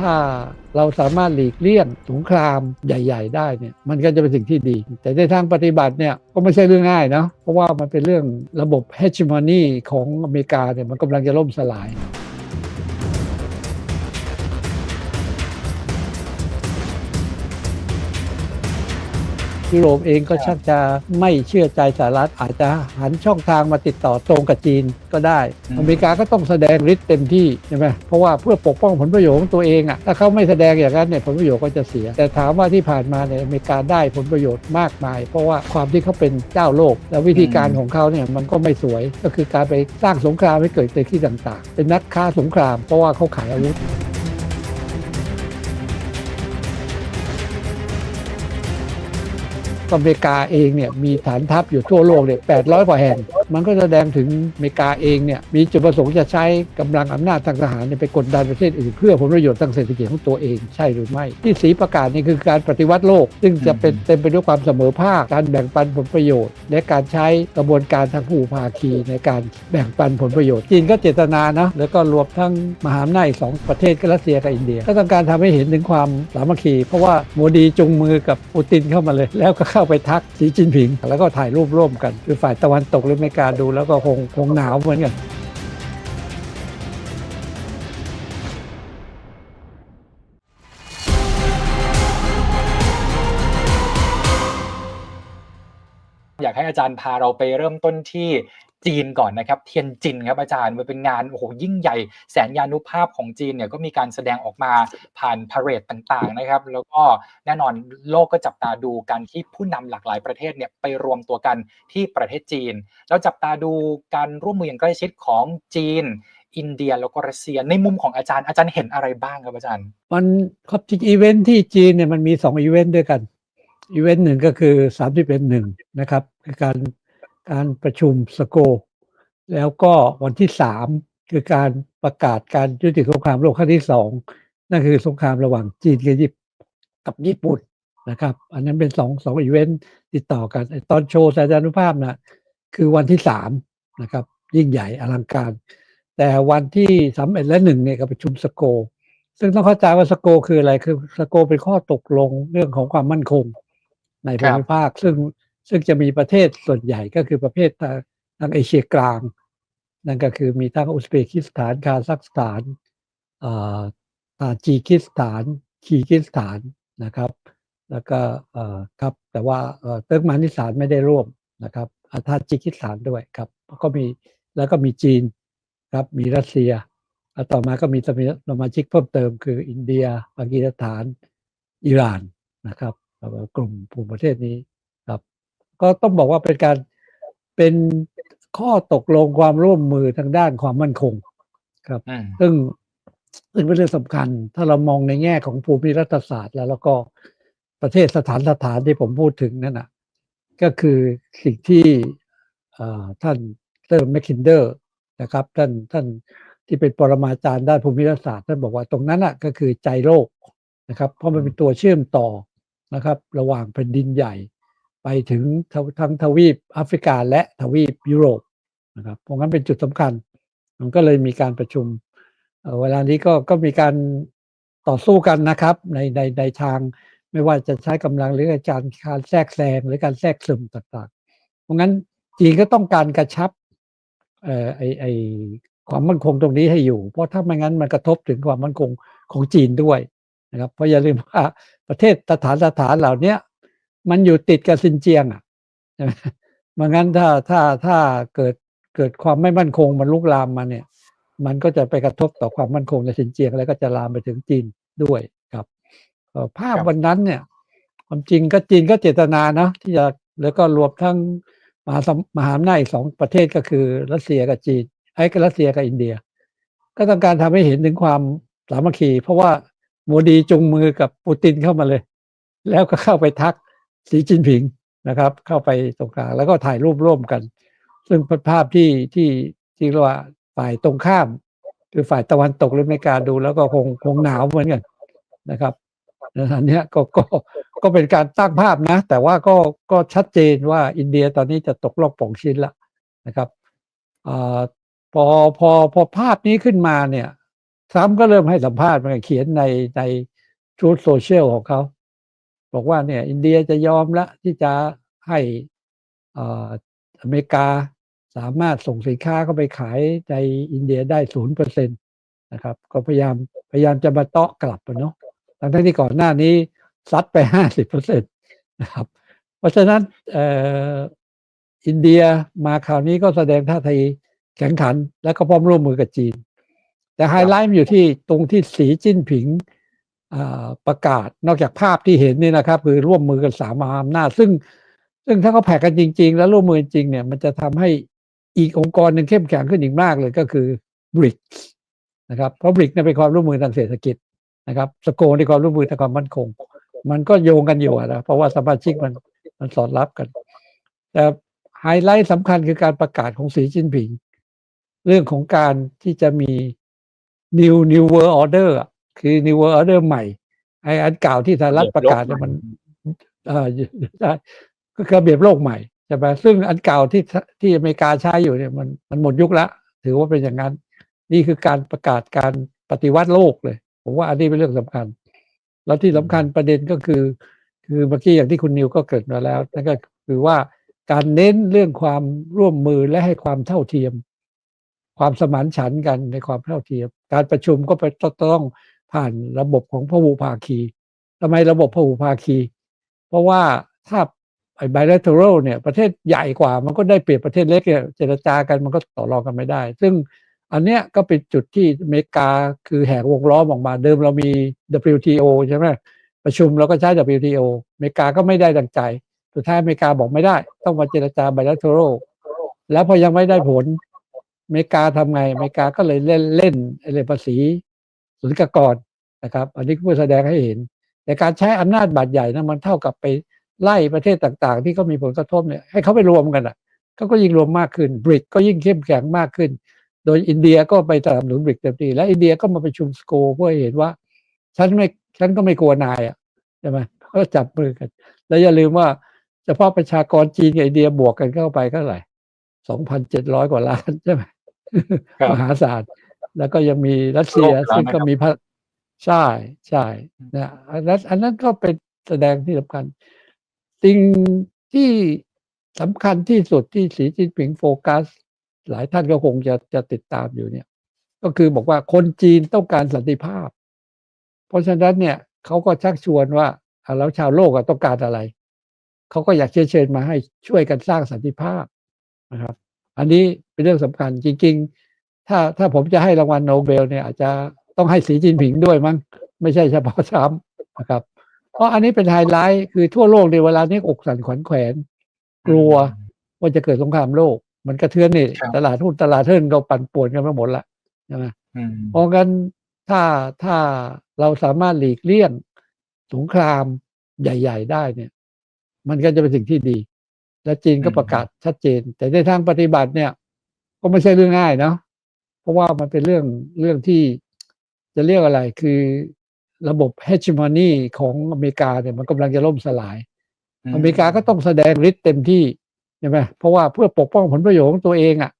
ถ้าเราสามารถหลีกเลี่ยงสงครามใหญ่ ๆ ได้เนี่ยมันก็จะเป็นสิ่งที่ดี แต่ในทางปฏิบัติเนี่ยก็ไม่ใช่เรื่องง่ายเนาะเพราะว่ามันเป็นเรื่องระบบ hegemony ของอเมริกาเนี่ยมันกำลังจะล่มสลาย ยุโรปเองก็ชักจะไม่เชื่อใจสหรัฐอาจจะหันช่องทางมาติดต่อตรงกับจีนก็ได้อืมอเมริกาก็ต้องแสดงฤทธิ์เต็มที่ใช่ไหมเพราะว่าเพื่อปกป้องผลประโยชน์ของตัวเองอะ่ะถ้าเขาไม่แสดงอย่างนั้นเนี่ยผลประโยชน์ก็จะเสีย แต่ถามว่าที่ผ่านมาเนี่ยอเมริกาได้ผลประโยชน์มากมาย เพราะว่าความที่เขาเป็นเจ้าโลก แล้ววิธีการของเขาเนี่ยมันก็ไม่สวยก็คือการไปสร้างสงครามให้เกิดในที่ต่าง ๆ เป็นนักค้าสงคราม เพราะว่าเขาขายอาวุธ อเมริกาเองเนี่ยมีฐานทัพอยู่ทั่วโลกเนี่ย800กว่าแห่ง มันก็แสดงถึงอเมริกาเองเนี่ยมีจุดประสงค์จะใช้กำลังอำนาจทางทหารเนี่ยไปกดดันประเทศอื่นเพื่อผลประโยชน์ทางเศรษฐกิจของตัวเองใช่หรือไม่ ที่สีประกาศนี่คือการปฏิวัติโลก ซึ่งจะเป็นเต็มไปด้วยความเสมอภาค การแบ่งปันผลประโยชน์ และการใช้กระบวนการทางผู้ภาคีในการแบ่งปันผลประโยชน์จีนก็เจตนานะแล้วก็รวมทั้งมหาอำนาจสองประเทศก็รัสเซียกับอินเดีย ก็ต้องการทำให้เห็นถึงความสามัคคี เพราะว่าโมดีจุงมือกับปูตินเข้ามาเลยแล้วก็เข้าไปทักสีจินผิง แล้วก็ถ่ายรูปร่วมกันคือฝ่ายตะวันตกหรืออเมริกาดูแล้วก็คงคงหนาวเหมือนกันอยากให้อาจารย์พาเราไปเริ่มต้นที่ จีนก่อนนะครับเทียนจินครับอาจารย์มันเป็นงานโอ้โหยิ่งใหญ่แสนยานุภาพของจีนเนี่ยก็มีการแสดงออกมาผ่านพาเรดต่างๆนะครับแล้วก็แน่นอนโลกก็จับตาดูการที่ผู้นำหลากหลายประเทศเนี่ยไปรวมตัวกันที่ประเทศจีน แล้วจับตาดูการร่วมมืออย่างใกล้ชิดของจีนอินเดียแล้วก็รัสเซียในมุมของอาจารย์อาจารย์เห็นอะไรบ้างครับอาจารย์ มันครับจริงอีเวนท์ที่จีนเนี่ยมันมีสองอีเวนต์ด้วยกันอีเวนต์หนึ่งก็คือสามสิบเอ็ดหนึ่งนะครับคือการ การประชุมสโก แล้วก็วันที่สามคือการประกาศการยุติสงครามโลกครั้งที่สองนั่นคือสงครามระหว่างจีนกับญี่ปุ่นกับญี่ปุ่นนะครับ อันนั้นเป็นสองสองอีเวนต์ติดต่อกันตอนโชว์สายานุภาพนะคือวันที่สามนะครับ ยิ่งใหญ่อลังการ แต่วันที่สามเอ็ดและหนึ่งเนี่ยก็ประชุมสโก ซึ่งต้องเข้าใจว่าสโกคืออะไรคือสโกเป็นข้อตกลงเรื่องของความมั่นคงในภูมิภาค ซึ่ง ซึ่งจะมีประเทศส่วนใหญ่ก็คือประเภททางทางเอเชียกลาง นั่นก็คือมีทั้งอุซเบกิสถานคาซัคสถานอ่อตาจีกิสถาน คีกิสถานนะครับ แล้วก็ครับแต่ว่าเติร์กมานิสถานไม่ได้ร่วมนะครับอาทาจิกิสถานด้วยครับก็มีแล้วก็มีจีนครับมีรัสเซียต่อมาก็มีสมาชิกเพิ่มเติมคืออินเดียปากีสถานอิหร่านนะครับกลุ่มกลุ่มประเทศนี้ ก็ต้องบอกว่าเป็นการเป็นข้อตกลงความร่วมมือทางด้านความมั่นคงครับอืมซึ่งซึ่งเป็นเรื่องสำคัญ ถ้าเรามองในแง่ของภูมิรัฐศาสตร์แล้ว แล้วก็ประเทศสถานสถานที่ผมพูดถึงนั่นนะก็คือสิ่งที่เอ่อท่านเตอร์แมคคินเดอร์นะครับ ท่านท่านที่เป็นปรมาจารย์ด้านภูมิรัฐศาสตร์ท่านบอกว่าตรงนั้นอะก็คือใจโลกนะครับ เพราะมันเป็นตัวเชื่อมต่อนะครับ ระหว่างแผ่นดินใหญ่ ไปถึงทั้งทวีปแอฟริกาและทวีปยุโรปนะครับเพราะงั้นเป็นจุดสำคัญ มันก็เลยมีการประชุมเวลานี้ก็ก็มีการต่อสู้กันนะครับในในในทางไม่ว่าจะใช้กำลังหรือการการแทรกแซงหรือการแทรกซึมต่างๆ เพราะงั้นจีนก็ต้องการกระชับเอ่อไอไอความมั่นคงตรงนี้ให้อยู่ เพราะถ้าไม่งั้นมันกระทบถึงความมั่นคงของจีนด้วยนะครับเพราะอย่าลืมว่าประเทศสถานสถานเหล่านี้ มันอยู่ติดกับซินเจียงอะใช่ไหมไม่งั้นถ้าถ้าถ้าเกิดเกิดความไม่มั่นคงมันลุกลามมาเนี่ย มันก็จะไปกระทบต่อความมั่นคงในซินเจียงแล้วก็จะลามไปถึงจีนด้วยครับเอ่อภาพครับวันนั้นเนี่ยความจริงก็จีนก็เจตนาเนาะที่จะแล้วก็รวมทั้งมหาสมมหาอำนาจอีกสองประเทศก็คือรัสเซียกับจีนไอ้ก็รัสเซียกับอินเดีย ก็ต้องการทำให้เห็นถึงความสามัคคี เพราะว่าโมดีจุงมือกับปูตินเข้ามาเลย แล้วก็เข้าไปทัก สีจินผิงนะครับ เข้าไปตรงกลางแล้วก็ถ่ายรูปร่วมกัน ซึ่งภาพที่ที่ที่เรียกว่าฝ่ายตรงข้าม คือฝ่ายตะวันตกหรืออเมริกาดูแล้วก็คงคงหนาวเหมือนกันนะครับดันั้นเนี้ก็ก็ก็เป็นการตั้งภาพนะ แต่ว่าก็ก็ชัดเจนว่าอินเดียตอนนี้จะตกรอบป่องชิ้นละนะครับอาพอพอพอภาพนี้ขึ้นมาเนี่ยทรัมป์ก็เริ่มให้สัมภาษณ์มาเขียนในในทรูโซเชียลของเขา บอกว่าเนี่ยอินเดียจะยอมละที่จะให้ออเมริกาสามารถส่งสินค้าเข้าไปขายในอินเดียได้ศูนย์เปอร์เซ็นตนะครับ ก็พยายามพยายามจะมาเตาะกลับเนาะทั้งที่ก่อนหน้านี้ซัดไปห้าสิบเปอร์เซ็นตนะครับ เพราะฉะนั้นอินเดียมาคราวนี้ก็แสดงท่าทีแข็งขัน และก็พร้อมร่วมมือกับจีน แต่ไฮไลท์อยู่ที่ตรงที่สีจิ้นผิง ประกาศนอกจากภาพที่เห็นนี่นะครับ คือร่วมมือกันสามมหาอำนาจซึ่ง ซึ่งถ้าเขาแผกกันจริง ๆ แล้วร่วมมือจริงเนี่ยมันจะทำให้อีกองค์กรหนึ่งเข้มแข็งขึ้นอีกมากเลยก็คือ BRICS นะครับเพราะ BRICS เนี่ยเป็นความร่วมมือทางเศรษฐกิจนะครับสโกในความร่วมมือทางความมั่นคง มันก็โยงกันอยู่นะเพราะว่าสมาชิกมันมันสอดรับกัน แต่ไฮไลท์สำคัญคือการประกาศของสีจิ้นผิง เรื่องของการที่จะมี new new world order อะ คือ new world order ใหม่ ไอ้อันเก่าที่สหรัฐประกาศเนี่ยมันเออใช่ก็คือระเบียบโลกใหม่ใช่ไหมซึ่งอันเก่าที่ที่อเมริกาใช้อยู่เนี่ยมันมันหมดยุคละถือว่าเป็นอย่างนั้น นี่คือการประกาศการปฏิวัติโลกเลย ผมว่าอันนี้เป็นเรื่องสำคัญ แล้วที่สำคัญประเด็นก็คือ คือเมื่อกี้อย่างที่คุณนิวก็เกริดมาแล้วนั่นก็คือว่าการเน้นเรื่องความร่วมมือและให้ความเท่าเทียม ความสมานฉันท์กันในความเท่าเทียม การประชุมก็ไปต้อง ผ่านระบบของพหุภาคีทำไมระบบพหุภาคี เพราะว่าถ้าไอ้ bilateral เนี่ยประเทศใหญ่กว่ามันก็ได้เปรียบประเทศเล็กเนี่ยเจรจากันมันก็ต่อรองกันไม่ได้ ซึ่งอันเนี้ยก็เป็นจุดที่อเมริกาคือแหกวงล้อมออกมาเดิมเรามี WTO ใช่ไหมประชุมเราก็ใช้ WTO อเมริกาก็ไม่ได้ดังใจ สุดท้ายอเมริกาบอกไม่ได้ ต้องมาเจรจา bilateral แล้วพอยังไม่ได้ผลอเมริกาทำไงอเมริกาก็เลยเล่นเล่นอะไรภาษี สุลกากรนะครับ อันนี้ก็เพื่อแสดงให้เห็น แต่การใช้อำนาจบาดใหญ่นะมันเท่ากับไปไล่ประเทศต่างๆ ที่เขามีผลกระทบเนี่ยให้เขาไปรวมกันอะเขาก็ยิ่งรวมมากขึ้นบริกก็ยิ่งเข้มแข็งมากขึ้น โดยอินเดียก็ไปสนับสนุนบริกเต็มที่และอินเดียก็มาประชุมสโกเพื่อให้เห็นว่า ฉันไม่ฉันก็ไม่กลัวนายอะใช่ไหมก็จับมือกัน แล้วอย่าลืมว่าเฉพาะประชากรจีนกับอินเดียบวกกันเข้าไปก็เท่าไหร่สองพันเจ็ดร้อยกว่าล้านใช่ไหมครับมหาศาล แล้วก็ยังมีรัสเซียโลกแล้วซึ่งก็นะครับมีพระใช่ใช่นะอันนั้นอันนั้นก็เป็นแสดงที่สำคัญสิ่งที่สำคัญที่สุดที่สีจิ้นผิงโฟกัส หลายท่านก็คงจะจะติดตามอยู่เนี่ย ก็คือบอกว่าคนจีนต้องการสันติภาพ เพราะฉะนั้นเนี่ยเขาก็ชักชวนว่าอะแล้วชาวโลกอะต้องการอะไร เขาก็อยากเชิญเชิญมาให้ช่วยกันสร้างสันติภาพนะครับ อันนี้เป็นเรื่องสำคัญจริง ๆ ถ้าถ้าผมจะให้รางวัลโนเบลเนี่ยอาจจะต้องให้สีจิ้นผิงด้วยมั้งไม่ใช่เฉพาะทรัมป์นะครับเพราะอันนี้เป็นไฮไลท์คือทั่วโลกในเวลานี้อกสั่นขวัญแขวน กลัวว่าจะเกิดสงครามโลก มันกระเทือนนี่ครับตลาดหุ้นตลาดเทินก็ปั่นป่วนกันไปหมดละใช่ไหมอืมเพราะงั้นถ้าถ้าเราสามารถหลีกเลี่ยงสงครามใหญ่ ๆ ได้เนี่ย มันก็จะเป็นสิ่งที่ดี และจีนก็อืมประกาศชัดเจน แต่ในทางปฏิบัติเนี่ย ก็ไม่ใช่เรื่องง่ายเนาะ เพราะว่ามันเป็นเรื่องเรื่องที่จะเรียกอะไรคือระบบ hegemony ของอเมริกาเนี่ยมันกำลังจะล่มสลาย อเมริกาก็ต้องแสดงฤทธิ์เต็มที่ใช่ไหมเพราะว่าเพื่อปกป้องผลประโยชน์ของตัวเองอะ่ะ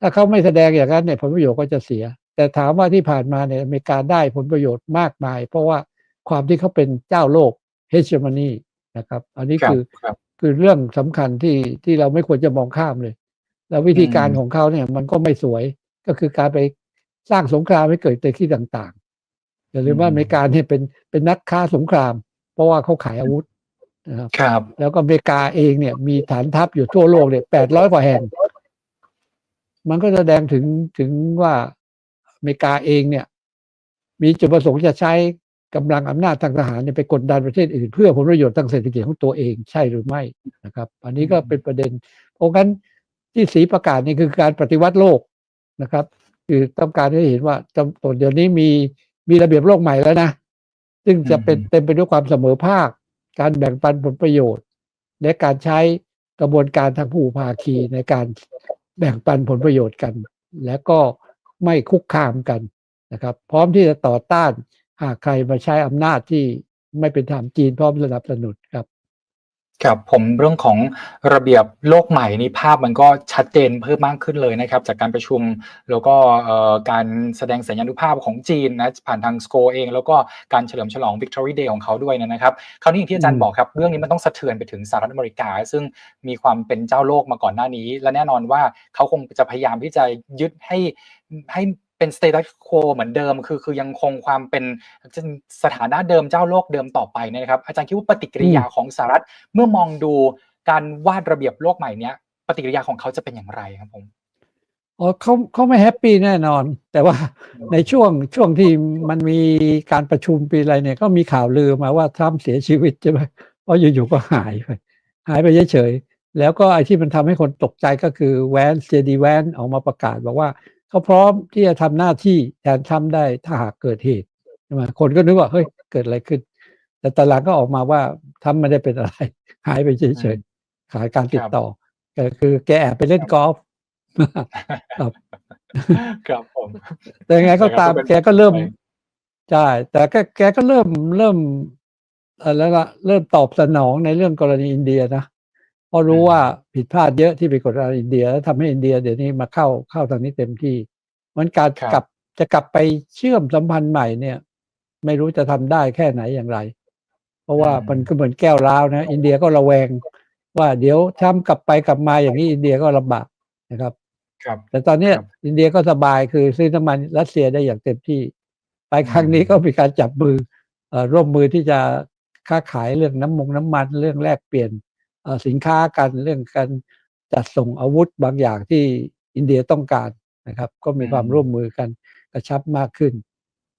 ถ้าเขาไม่แสดงอย่างนั้นเนี่ยผลประโยชน์ก็จะเสีย แต่ถามว่าที่ผ่านมาเนี่ยอเมริกาได้ผลประโยชน์มากมาย เพราะว่าความที่เขาเป็นเจ้าโลก hegemony นะครับ อันนี้ครับคือครับคือเรื่องสำคัญที่ที่เราไม่ควรจะมองข้ามเลย แล้ววิธีการอืมของเขาเนี่ยมันก็ไม่สวย ก็คือการไปสร้างสงครามให้เกิดในที่ต่างๆอย่าลืมว่าอเมริกาเนี่ยเป็นเป็นนักค้าสงคราม เพราะว่าเขาขายอาวุธนะครับครับ แล้วก็อเมริกาเองเนี่ยมีฐานทัพอยู่ทั่วโลกเนี่ยแปดร้อยกว่าแห่ง มันก็แสดงถึงถึงว่าอเมริกาเองเนี่ย มีจุดประสงค์จะใช้กำลังอำนาจทางทหารเนี่ยไปกดดันประเทศอื่น เพื่อผลประโยชน์ทางเศรษฐกิจของตัวเองใช่หรือไม่นะครับ อันนี้ก็เป็นประเด็น เพราะงั้นที่สีประกาศนี่คือการปฏิวัติโลก นะครับ คือต้องการให้เห็นว่าจำตัวเดี๋ยวนี้มีมีระเบียบโลกใหม่แล้วนะซึ่งจะเป็นอืมเต็มไปด้วยความเสมอภาค การแบ่งปันผลประโยชน์ และการใช้กระบวนการทางผู้ภาคีในการแบ่งปันผลประโยชน์กัน และก็ไม่คุกคามกันนะครับ พร้อมที่จะต่อต้านหากใครมาใช้อำนาจที่ไม่เป็นธรรมจีนพร้อมสนับสนุนครับ ครับผมเรื่องของระเบียบโลกใหม่นี่ภาพมันก็ชัดเจนเพิ่มมากขึ้นเลยนะครับ จากการประชุมแล้วก็การแสดงสัญญานุภาพของจีนนะผ่านทางสโกเอง แล้วก็การเฉลิมฉลอง Victory Day ของเขาด้วยนะครับ คราวนี้อย่างที่อาจารย์บอกครับ เรื่องนี้มันต้องสะเทือนไปถึงสหรัฐอเมริกา ซึ่งมีความเป็นเจ้าโลกมาก่อนหน้านี้ และแน่นอนว่าเขาคงจะพยายามที่จะยึดให้ให้ เป็นสเตตัสโคเหมือนเดิม คือคือยังคงความเป็นสถานะเดิมเจ้าโลกเดิมต่อไปเนยนะครับ อาจารย์คิดว่าปฏิกิริยาของสหรัฐเมื่อมองดูการวาดระเบียบโลกใหม่เนี้ยปฏิกิริยาของเขาจะเป็นอย่างไรครับผมอ๋อเขาเขาไม่แฮปปี้แน่นอน แต่ว่าในช่วงช่วงที่มันมีการประชุมปีอะไรเนี่ย ก็มีข่าวลือมาว่าทรัมป์เสียชีวิตใช่ไหมเพราะอยู่ๆก็หายไปหายไปเฉยๆแล้วก็ไอ้ที่มันทำให้คนตกใจก็คือแวนเจดีแวนออกมาประกาศบอกว่า เขาพร้อมที่จะทำหน้าที่แทนทรัมป์ได้ถ้าหากเกิดเหตุใช่ไหมคนก็นึกว่าเฮ้ยเกิดอะไรขึ้น แต่ตอนหลังก็ออกมาว่าทรัมป์ไม่ได้เป็นอะไร หายไปเฉยๆขาดการติดต่อก็คือแกแอบไปเล่นกอล์ฟครับครับผมแต่ยังไงก็ตามแต่ก็เป็นแกก็เริ่มไปใช่แต่แกแกก็เริ่มเริ่มเออแล้วละเริ่มตอบสนองในเรื่องกรณีอินเดียนะ เพราะรู้ว่าผิดพลาดเยอะที่ไปกดดันอินเดีย แล้วทำให้อินเดียเดี๋ยวนี้มาเข้าเข้าทางนี้เต็มที่มันการครับกลับจะกลับไปเชื่อมสัมพันธ์ใหม่เนี่ย ไม่รู้จะทำได้แค่ไหนอย่างไร เพราะว่ามันก็เหมือนแก้วร้าวนะ อินเดียก็ระแวง ว่าเดี๋ยวทำกลับไปกลับมาอย่างนี้อินเดียก็ลำบากนะครับ ครับ แต่ตอนเนี้ยครับอินเดียก็สบายคือซื้อน้ำมันรัสเซียได้อย่างเต็มที่ ไปครั้งนี้อืมก็มีการจับมือเอ่อร่วมมือที่จะค้าขายเรื่องน้ำมงน้ำมันเรื่องแลกเปลี่ยนเอ่อ สินค้ากันเรื่องการจัดส่งอาวุธบางอย่างที่อินเดียต้องการนะครับ ก็มีความร่วมมือกันกระชับมากขึ้น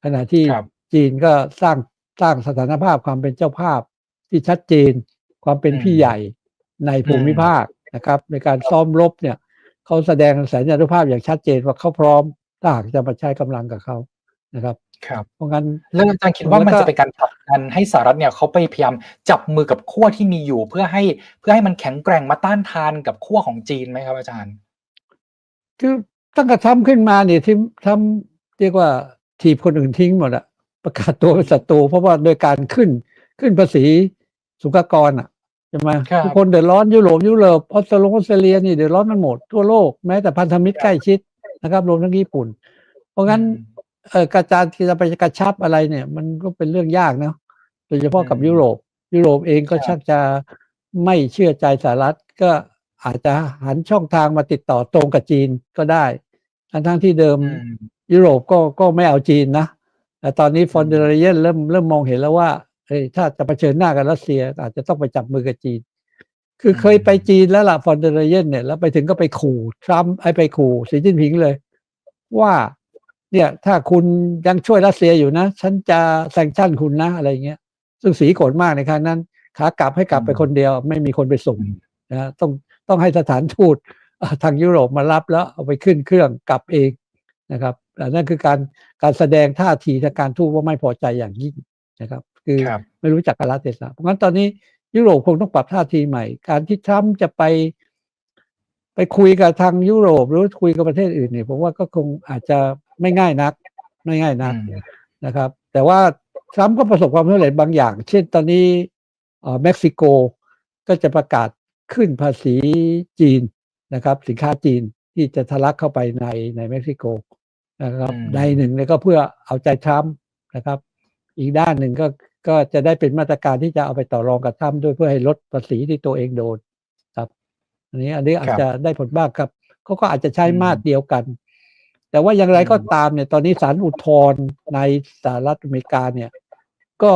ขณะที่ครับจีนก็สร้างสร้างสถานภาพความเป็นเจ้าภาพที่ชัดเจนความเป็นอืมพี่ใหญ่ในภูมิภาคนะครับ ในการซ้อมรบเนี่ยเขาแสดงสัญญานุภาพอย่างชัดเจนว่าเขาพร้อมถ้าหากจะมาใช้กำลังกับเขานะครับ ครับเพราะงั้นแล้วอาจารย์คิดว่าแล้วมันก็จะเป็นการผลักดันให้สหรัฐเนี่ยเขาไปพยายามจับมือกับขั้วที่มีอยู่ เพื่อให้เพื่อให้มันแข็งแกร่งมาต้านทานกับขั้วของจีนไหมครับ อาจารย์ คือตั้งแต่ทำขึ้นมาเนี่ยที่ทำเรียกว่าทีบคนอื่นทิ้งหมดอะประกาศตัวเป็นศัตรูเพราะว่าโดยการขึ้นขึ้นภาษีสุกากรอะใช่ไหมครับทุกคนเดือดร้อนยุโรปยุโรปออสเตรเลียออสเตรเลียนี่เดือดร้อนกันหมดทั่วโลกแม้แต่พันธมิตรใกล้ชิดนะครับ รวมทั้งญี่ปุ่น เพราะงั้น เออกระจายที่จะไปกระชับอะไรเนี่ย มันก็เป็นเรื่องยากเนาะโดยเฉพาะกับอืมยุโรป ยุโรปเองก็ครับชักจะไม่เชื่อใจสหรัฐก็อาจจะหันช่องทางมาติดต่อตรงกับจีนก็ได้ทั้งทั้งๆที่เดิมอืมยุโรปก็ก็ไม่เอาจีนนะ แต่ตอนนี้ฟอนเดอร์เยนเริ่มเริ่มมองเห็นแล้วว่าเอ้ยถ้าจะเผชิญหน้ากับรัสเซีย อาจจะต้องไปจับมือกับจีน คือเคยไปจีนแล้วล่ะฟอนเดอร์เยนเนี่ยแล้วไปถึงก็ไปขู่ทรัมป์ไอ้ไปขู่สีจิ้นผิงเลย ว่า เนี่ยถ้าคุณยังช่วยรัสเซียอยู่นะ ฉันจะแซงชั่นคุณนะอะไรเงี้ย ซึ่งสีโกรธมากในครั้งนั้นขากลับให้กลับไปคนเดียว ไม่มีคนไปส่งอืมนะต้องต้องให้สถานทูตเอ่อทางยุโรปมารับแล้วเอาไปขึ้นเครื่องกลับเองนะครับอันนั่นคือการการแสดงท่าทีทางการทูตว่าไม่พอใจอย่างยิ่งนะครับ คือครับไม่รู้จักกาลเทศะเพราะงั้นตอนนี้ยุโรปคงต้องปรับท่าทีใหม่ การที่ทรัมป์จะไป ไปคุยกับทางยุโรปหรือคุยกับประเทศอื่นเนี่ยผมว่าก็คงอาจจะ ไม่ง่ายนัก ไม่ง่ายนักอืมนะครับ แต่ว่าทรัมป์ก็ประสบความสำเร็จบางอย่าง เช่นตอนนี้เอ่อเม็กซิโกก็จะประกาศขึ้นภาษีจีนนะครับ สินค้าจีนที่จะทะลักเข้าไปในในเม็กซิโกนะครับอืมในหนึ่งเนี่ยก็เพื่อเอาใจทรัมป์นะครับ อีกด้านหนึ่งก็ก็จะได้เป็นมาตรการที่จะเอาไปต่อรองกับทรัมป์ด้วยเพื่อให้ลดภาษีที่ตัวเองโดนครับ อันนี้อันนี้อาจจะได้ผลบ้างครับเขาก็อาจจะใช้อืมมาตรเดียวกัน แต่ว่าอย่างไรอืมก็ตามเนี่ยตอนนี้ศาลอุทธรณ์ในสหรัฐอเมริกาเนี่ยก็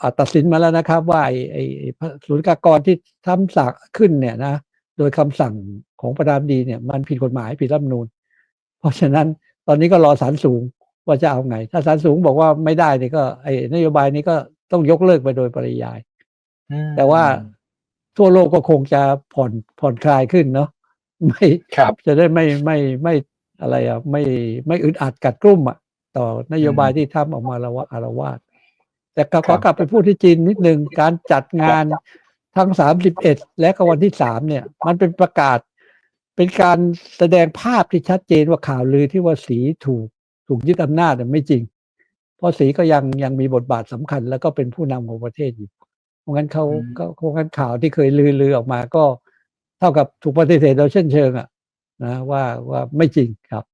อ่าตัดสินมาแล้วนะครับ ว่าไอ้ไอ้ไอ้ศูนย์กากรที่ทำสั่งขึ้นเนี่ยนะโดยคำสั่งของประธานาธิบดีเนี่ยมันผิดกฎหมายผิดรัฐธรรมนูญเพราะฉะนั้นตอนนี้ก็รอศาลสูงว่าจะเอาไง ถ้าศาลสูงบอกว่าไม่ได้เนี่ยก็ไอ้นโยบายนี้ก็ต้องยกเลิกไปโดยปริยายอืมแต่ว่าทั่วโลกก็คงจะผ่อนผ่อนคลายขึ้นเนาะไม่ครับจะได้ไม่ไม่ไม่ อะไรอะไม่ไม่อึดอัดกัดกรุ่มอะต่อนโยบายที่ทำออกมาละวะอารวาสแต่ขอกลับไปพูดที่จีนนิดหนึ่งการจัดงานทั้งสามสิบเอ็ดและก็วันที่สามเนี่ย มันเป็นประกาศ เป็นการแสดงภาพที่ชัดเจนว่าข่าวลือที่ว่าสีถูกถูกยึดอำนาจไม่จริง เพราะสีก็ยังยังมีบทบาทสำคัญ แล้วก็เป็นผู้นำของประเทศอยู่เพราะงั้นเขาเขเพราะงั้นข่าวที่เคยลือลือออกมาก็ เท่ากับถูกปฏิเสธเราเช่นเชิงอะ นะว่าว่าไม่จริงครับ